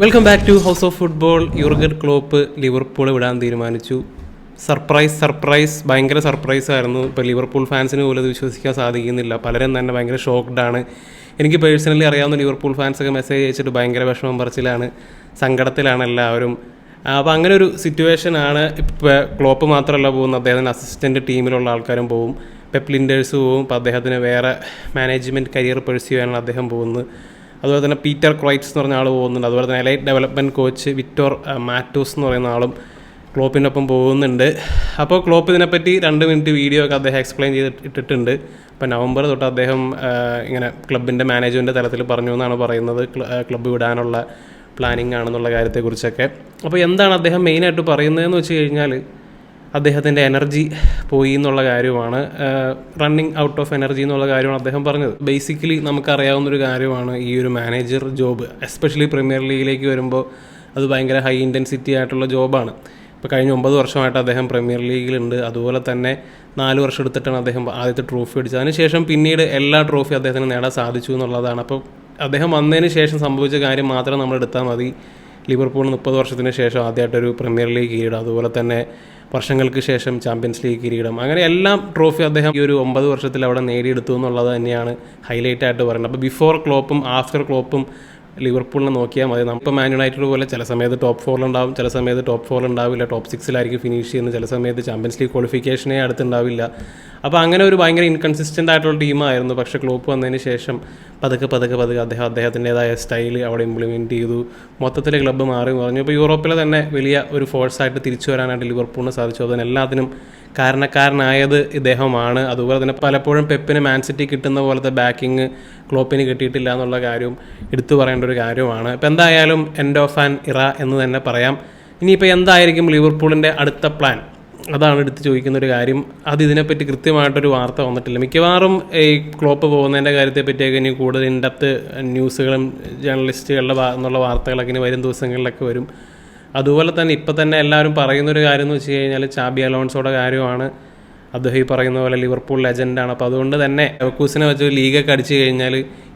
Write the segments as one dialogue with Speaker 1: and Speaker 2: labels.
Speaker 1: Welcome back to house of football Jurgen Klopp Liverpool വിടാൻ തീരുമാനിച്ചു. Surprise surprise ഭയങ്കര surprise ആയിരുന്നു. ഇപ്പോൾ ലിവർപൂൾ ഫാൻസിന് പോലും അത് വിശ്വസിക്കാൻ സാധിക്കുന്നില്ല. പലരും തന്നെ ഭയങ്കര ഷോക്ക്ഡ് ആണ്. എനിക്ക് പേഴ്സണലി അറിയാവുന്ന ലിവർപൂൾ ഫാൻസൊക്കെ മെസ്സേജ് അയച്ചിട്ട് ഭയങ്കര വിഷമം പറച്ചിലാണ്. സങ്കടത്തിലാണ് എല്ലാവരും. അപ്പോൾ അങ്ങനെ ഒരു സിറ്റുവേഷൻ ആണ്. ഇപ്പോൾ ക്ലോപ്പ് മാത്രമല്ല പോകുന്നത്. അദ്ദേഹത്തിന്റെ അസിസ്റ്റന്റ് ടീമിലുള്ള ആൾക്കാരും പോവും. പെപ്ലിൻഡേഴ്സ് പോവും. അപ്പോൾ അദ്ദേഹത്തിന് വേറെ മാനേജ്മെന്റ് കരിയർ പെഴ്സ്യൂ ചെയ്യാനാണ് അദ്ദേഹം പോകുന്നത്. അതുപോലെ തന്നെ പീറ്റർ ക്രൈറ്റ്സ് എന്ന് പറഞ്ഞ ആൾ പോകുന്നുണ്ട്. അതുപോലെ തന്നെ elite development coach Victor Matos എന്ന് പറയുന്ന ആളും ക്ലോപ്പിനൊപ്പം പോകുന്നുണ്ട്. അപ്പോൾ ക്ലോപ്പ് ഇതിനെപ്പറ്റി രണ്ട് മിനിറ്റ് വീഡിയോ ഒക്കെ അദ്ദേഹം എക്സ്പ്ലെയിൻ ചെയ്തിട്ടിട്ടുണ്ട് അപ്പോൾ നവംബർ തൊട്ട് അദ്ദേഹം ഇങ്ങനെ ക്ലബിന്റെ മാനേജ്മെന്റ് തലത്തിൽ പറഞ്ഞു എന്നാണ് പറയുന്നത്. ക്ലബ്ബ് വിടാനുള്ള പ്ലാനിങ് ആണെന്നുള്ള കാര്യത്തെക്കുറിച്ചൊക്കെ. അപ്പോൾ എന്താണ് അദ്ദേഹം മെയിനായിട്ട് പറയുന്നതെന്ന് വെച്ച് കഴിഞ്ഞാൽ അദ്ദേഹത്തിന്റെ എനർജി പോയി എന്നുള്ള കാര്യമാണ്. റണ്ണിങ് ഔട്ട് ഓഫ് എനർജി എന്നുള്ള കാര്യമാണ് അദ്ദേഹം പറഞ്ഞത്. ബേസിക്കലി നമുക്കറിയാവുന്ന ഒരു കാര്യമാണ് ഈ ഒരു മാനേജർ ജോബ് എസ്പെഷ്യലി പ്രീമിയർ ലീഗിലേക്ക് വരുമ്പോൾ അത് ഭയങ്കര ഹൈ ഇന്റൻസിറ്റി ആയിട്ടുള്ള ജോബാണ് ഇപ്പോൾ കഴിഞ്ഞ ഒമ്പത് വർഷമായിട്ട് അദ്ദേഹം പ്രീമിയർ ലീഗിലുണ്ട് അതുപോലെ തന്നെ നാല് വർഷം എടുത്തിട്ടാണ് അദ്ദേഹം ആദ്യത്തെ ട്രോഫി അടിച്ചത്. അതിനുശേഷം പിന്നീട് എല്ലാ ട്രോഫി അദ്ദേഹത്തിന് നേടാൻ സാധിച്ചു എന്നുള്ളതാണ്. അപ്പോൾ അദ്ദേഹം വന്നതിന് ശേഷം സംഭവിച്ച കാര്യം മാത്രം നമ്മൾ എടുത്താൽ മതി. ലിവർപൂൾ മുപ്പത് വർഷത്തിന് ശേഷം ആദ്യമായിട്ടൊരു പ്രീമിയർ ലീഗ് കിരീടം അതുപോലെ തന്നെ വർഷങ്ങൾക്ക് ശേഷം ചാമ്പ്യൻസ് ലീഗ് കിരീടം. അങ്ങനെ എല്ലാം ട്രോഫി അദ്ദേഹം ഈ ഒരു ഒമ്പത് വർഷത്തിൽ അവിടെ നേടിയെടുത്തു എന്നുള്ളത് തന്നെയാണ് ഹൈലൈറ്റ് ആയിട്ട് പറയുന്നത്. അപ്പോൾ ബിഫോർ ക്ലോപ്പും ആഫ്റ്റർ ക്ലോപ്പും ലിവർപൂളിനെ നോക്കിയാൽ മതി. നമുക്ക് മാൻ യുണൈറ്റഡ് പോലെ ചില സമയത്ത് ടോപ്പ് ഫോറിലുണ്ടാവും ചില സമയത്ത് ടോപ്പ് ഫോർ ഉണ്ടാവില്ല. ടോപ്പ് സിക്സിലായിരിക്കും ഫിനിഷ് ചെയ്യുന്നത്. ചില സമയത്ത് ചാമ്പ്യൻസ് ലീഗ് ക്വാളിഫിക്കേഷനേ അടുത്തുണ്ടാവില്ല അപ്പോൾ അങ്ങനെ ഒരു ഭയങ്കര ഇൻകൺസിസ്റ്റന്റ് ആയിട്ടുള്ള ടീമായിരുന്നു പക്ഷേ ക്ലോപ്പ് വന്നതിന് ശേഷം പതുക്കെ പതുക്കെ പതുക്കെ അദ്ദേഹം അദ്ദേഹത്തിന്റെതായ സ്റ്റൈൽ അവിടെ ഇംപ്ലിമെന്റ് ചെയ്തു. മൊത്തത്തിൽ ക്ലബ്ബ് മാറി പറഞ്ഞു ഇപ്പോൾ യൂറോപ്പിലെ തന്നെ വലിയ ഒരു ഫോഴ്സായിട്ട് തിരിച്ചു വരാനായിട്ട് ലിവർപൂളിന് സാധിച്ചു. അതിനെല്ലാത്തിനും കാരണക്കാരനായത് ഇദ്ദേഹമാണ്. അതുപോലെ തന്നെ പലപ്പോഴും പെപ്പിന് മാൻസിറ്റി കിട്ടുന്ന പോലത്തെ ബാക്കിങ് ക്ലോപ്പിന് കിട്ടിയിട്ടില്ല എന്നുള്ള കാര്യവും എടുത്തു പറയേണ്ട ഒരു കാര്യമാണ് ഇപ്പം എന്തായാലും എൻഡ് ഓഫ് ആൻ ഇറ എന്ന് തന്നെ പറയാം. ഇനിയിപ്പോൾ എന്തായിരിക്കും ലിവർപൂളിന്റെ അടുത്ത പ്ലാൻ അതാണ് എടുത്ത് ചോദിക്കുന്ന ഒരു കാര്യം. അത് ഇതിനെപ്പറ്റി കൃത്യമായിട്ടൊരു വാർത്ത വന്നിട്ടില്ല. മിക്കവാറും ഈ ക്ലോപ്പ് പോകുന്നതിന്റെ കാര്യത്തെ പറ്റിയൊക്കെ ഇനി കൂടുതൽ ഇൻഡപ്ത് ന്യൂസുകളും ജേർണലിസ്റ്റുകളുടെ എന്നുള്ള വാർത്തകളൊക്കെ ഇനി വരും ദിവസങ്ങളിലൊക്കെ വരും. അതുപോലെ തന്നെ ഇപ്പം തന്നെ എല്ലാവരും പറയുന്ന ഒരു കാര്യം എന്ന് വെച്ച് കഴിഞ്ഞാൽ ചാബി അലോൺസോടെ കാര്യമാണ്. അദ്ദേഹം ഈ പറയുന്ന പോലെ ലിവർപൂൾ ലെജൻഡാണ് അപ്പോൾ അതുകൊണ്ട് തന്നെ എവക്കൂസിനെ വെച്ച് ലീഗൊക്കെ അടിച്ചു കഴിഞ്ഞാൽ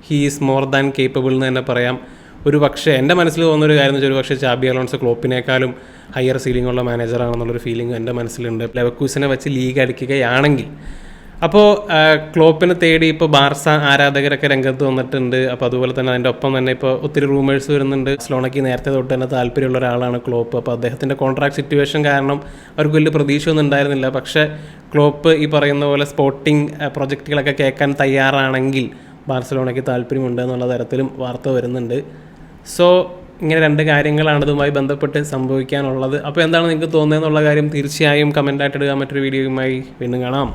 Speaker 1: he is more than capable എന്ന് തന്നെ പറയാം. ഒരു പക്ഷേ എന്റെ മനസ്സിൽ തോന്നുന്ന ഒരു കാര്യം എന്ന് വെച്ചാൽ ഒരു പക്ഷേ ചാബി അലോൺസ് ക്ലോപ്പിനേക്കാളും ഹയർ സീലിംഗ് ഉള്ള മാനേജറാണെന്നുള്ളൊരു ഫീലിംഗ് എന്റെ മനസ്സിലുണ്ട്. ലെവക്കൂസിനെ വെച്ച് ലീഗ് അടിക്കുകയാണെങ്കിൽ അപ്പോൾ ക്ലോപ്പിനെ തേടി ഇപ്പോൾ ബാർസ ആരാധകരൊക്കെ രംഗത്ത് വന്നിട്ടുണ്ട്. അപ്പോൾ അതുപോലെ തന്നെ അതിന്റെ ഒപ്പം തന്നെ ഇപ്പോൾ ഒത്തിരി റൂമേഴ്സ് വരുന്നുണ്ട്. സ്ലോണയ്ക്ക് നേരത്തെ തൊട്ട് തന്നെ താല്പര്യമുള്ള ഒരാളാണ് ക്ലോപ്പ്. അപ്പോൾ അദ്ദേഹത്തിന്റെ കോൺട്രാക്ട് സിറ്റുവേഷൻ കാരണം അവർക്ക് വലിയ പ്രതീക്ഷയൊന്നും ഉണ്ടായിരുന്നില്ല. പക്ഷേ ക്ലോപ്പ് ഈ പറയുന്ന പോലെ സ്പോർട്ടിംഗ് പ്രൊജക്റ്റുകളൊക്കെ കേൾക്കാൻ തയ്യാറാണെങ്കിൽ ബാർസലോണയ്ക്ക് താല്പര്യമുണ്ട് എന്നുള്ള തരത്തിലും വാർത്ത വരുന്നുണ്ട്. സോ ഇങ്ങനെ രണ്ട് കാര്യങ്ങളാണ് ഇതുമായി ബന്ധപ്പെട്ട് സംഭവിക്കാനുള്ളത്. അപ്പോൾ എന്താണ് നിങ്ങൾക്ക് തോന്നുന്നത് എന്നുള്ള കാര്യം തീർച്ചയായും കമന്റായിട്ട് ഇടുക. മറ്റൊരു വീഡിയോയുമായി വീണ്ടും കാണാം.